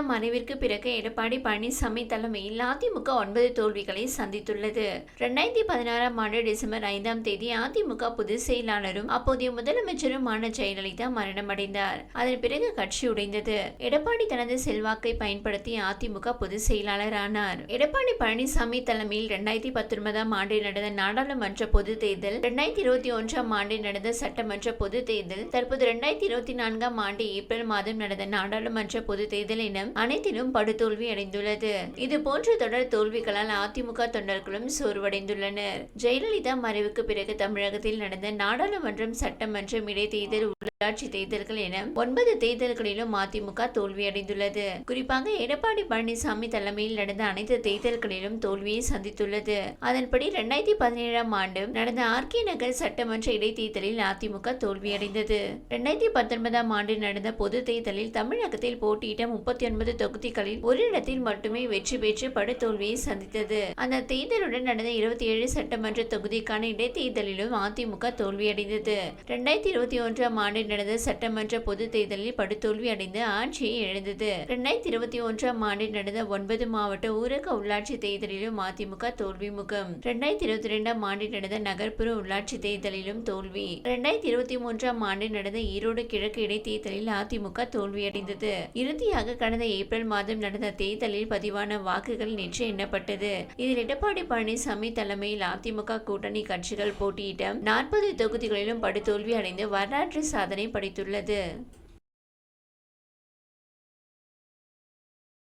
மறைவிற்கு பிறகு எடப்பாடி பழனிசாமி தலைமையில் அதிமுக ஒன்பது தோல்விகளை சந்தித்துள்ளது. இரண்டாயிரத்தி பதினாறாம் ஆண்டு டிசம்பர் ஐந்தாம் தேதி அதிமுக பொதுச் செயலாளரும் அப்போதைய முதலமைச்சருமான ஜெயலலிதா மரணமடைந்தார். அதன் பிறகு கட்சி உடைந்தது. எடப்பாடி தனது செல்வாக்கை பயன்படுத்தி அதிமுக பொதுச் செயலாளர் ஆனார் எடப்பாடி பழனிசாமி தலைமையில் இரண்டாயிரத்தி பத்தொன்பதாம் ஆண்டில் நடந்த நாடாளுமன்ற பொது தேர்தல் இரண்டாயிரத்தி இருபத்தி ஒன்றாம் ஆண்டில் நடந்த சட்டமன்ற பொது தேர்தல் தற்போது இரண்டாயிரத்தி இருபத்தி நான்காம் ஆண்டு ஏப்ரல் மாதம் நடந்த நாடாளுமன்ற பொது தேர்தல் என அனைத்திலும் படுதோல்வி அடைந்துள்ளது. இது போன்ற தொடர் தோல்விகளால் அதிமுக தொண்டர்களும் சோர்வடைந்துள்ளனர். ஜெயலலிதா மறைவுக்கு பிறகு தமிழகத்தில் நடந்த நாடாளுமன்றம் சட்டமன்றம் இடைத்தேர்தல் உள்ளாட்சி தேர்தல்கள் என ஒன்பது தேர்தல்களிலும் அதிமுக தோல்வியடைந்துள்ளது. குறிப்பாக எடப்பாடி பழனிசாமி தலைமையில் நடந்த அனைத்து தேர்தல்களிலும் தோல்வியை சந்தித்துள்ளது. அதன்படி இரண்டாயிரத்தி பதினேழாம் ஆண்டு நடந்த ஆர்கே நகர் சட்டமன்ற இடைத்தேர்தலில் அதிமுக தோல்வியடைந்தது. இரண்டாயிரத்தி பத்தொன்பதாம் ஆண்டு நடந்த பொது தேர்தலில் தமிழகத்தில் போட்டியிட்ட முப்பத்தி ஒன்பது தொகுதிகளில் ஒரு இடத்தில் மட்டுமே வெற்றி பெற்று படுதோல்வியை சந்தித்தது. அந்த தேர்தலுடன் நடந்த இருபத்தி ஏழு சட்டமன்ற தொகுதிக்கான இடைத்தேர்தலிலும் அதிமுக தோல்வியடைந்தது. இரண்டாயிரத்தி இருபத்தி ஒன்றாம் ஆண்டு நடந்த சட்டமன்ற பொது தேர்தலில் படுதோல்வி அடைந்து ஆட்சியை இழந்தது. இரண்டாயிரத்தி இருபத்தி ஒன்றாம் ஆண்டில் நடந்த ஒன்பது மாவட்ட ஊரக உள்ளாட்சி தேர்தலிலும் அதிமுக தோல்வி முகம் இரண்டாயிரத்தி இருபத்தி இரண்டாம் ஆண்டில் நடந்த நகர்ப்புற உள்ளாட்சி தேர்தலிலும் தோல்வி. இரண்டாயிரத்தி இருபத்தி மூன்றாம் ஆண்டில் நடந்த ஈரோடு கிழக்கு இடைத்தேர்தலில் அதிமுக தோல்வியடைந்தது. இறுதியாக கடந்த கடந்த ஏப்ரல் மாதம் நடந்த தேர்தலில் பதிவான வாக்குகள் நேற்று எண்ணப்பட்டது. இதில் எடப்பாடி பழனிசாமி தலைமையில் அதிமுக கூட்டணி கட்சிகள் போட்டியிட்ட நாற்பது தொகுதிகளிலும் படுதோல்வி அடைந்து வரலாற்று சாதனை படைத்துள்ளது.